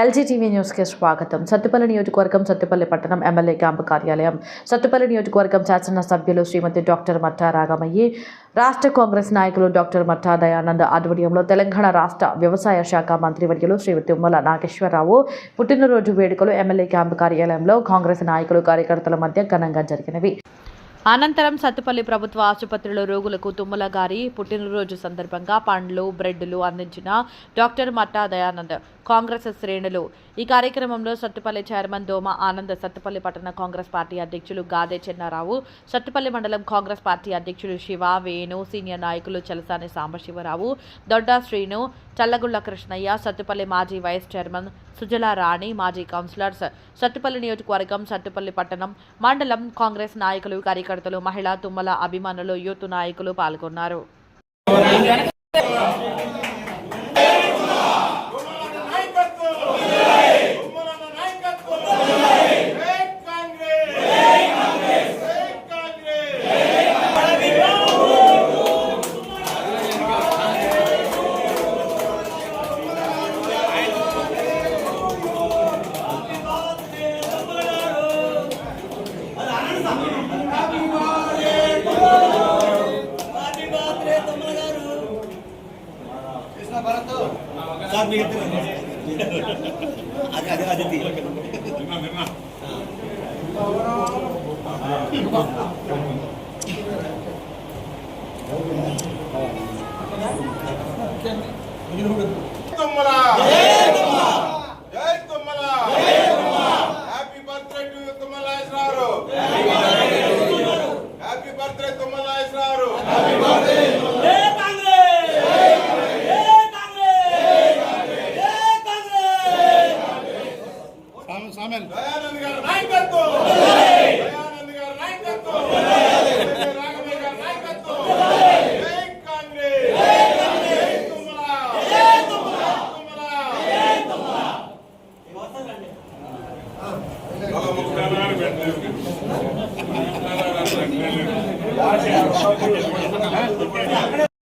LG TV న్యూస్కి స్వాగతం. సత్తుపల్లి నియోజకవర్గం సత్తుపల్లి పట్టణం ఎమ్మెల్యే క్యాంపు కార్యాలయం. సత్తుపల్లి నియోజకవర్గం శాసనసభ్యులు శ్రీమతి డాక్టర్ మట్టా రాగమయ్యి రాష్ట్ర కాంగ్రెస్ నాయకులు డాక్టర్ మట్టా దయానంద్ ఆధ్వర్యంలో తెలంగాణ రాష్ట్ర వ్యవసాయ శాఖ మంత్రివర్యులు శ్రీ తుమ్మల నాగేశ్వరరావు పుట్టినరోజు వేడుకలు ఎమ్మెల్యే క్యాంపు కార్యాలయంలో కాంగ్రెస్ నాయకులు కార్యకర్తల మధ్య ఘనంగా జరిగినవి. అనంతరం సత్తుపల్లి ప్రభుత్వ ఆసుపత్రిలో రోగులకు తుమ్మల గారి పుట్టినరోజు సందర్భంగా పండ్లు బ్రెడ్లు అందించిన డాక్టర్ మట్టా దయానంద్ కాంగ్రెస్ శ్రేణులు ఈ కార్యక్రమంలో సత్తుపల్లి చైర్మన్ దోమ ఆనంద్ సత్తుపల్లి పట్టణ కాంగ్రెస్ పార్టీ అధ్యక్షులు గాదే చెన్నారావు సత్తుపల్లి మండలం కాంగ్రెస్ పార్టీ అధ్యక్షులు శివ వేణు సీనియర్ నాయకులు చలసాని సాంబశివరావు దొడ్డా శ్రీను చల్లగుళ్ళ కృష్ణయ్య సత్తుపల్లి మాజీ వైస్ చైర్మన్ సుజలా రాణి మాజీ కౌన్సిలర్స్ సత్తుపల్లి నియోజకవర్గం సత్తుపల్లి పట్టణం మండలం కాంగ్రెస్ నాయకులు కార్యకర్తలు మహిళా తుమ్మల అభిమానులు యూత్ నాయకులు పాల్గొన్నారు. సార్ మీకు అది అది అది తీ. జై Tummala happy birthday to Tummala happy birthday నాయకత్వం. దయానంద్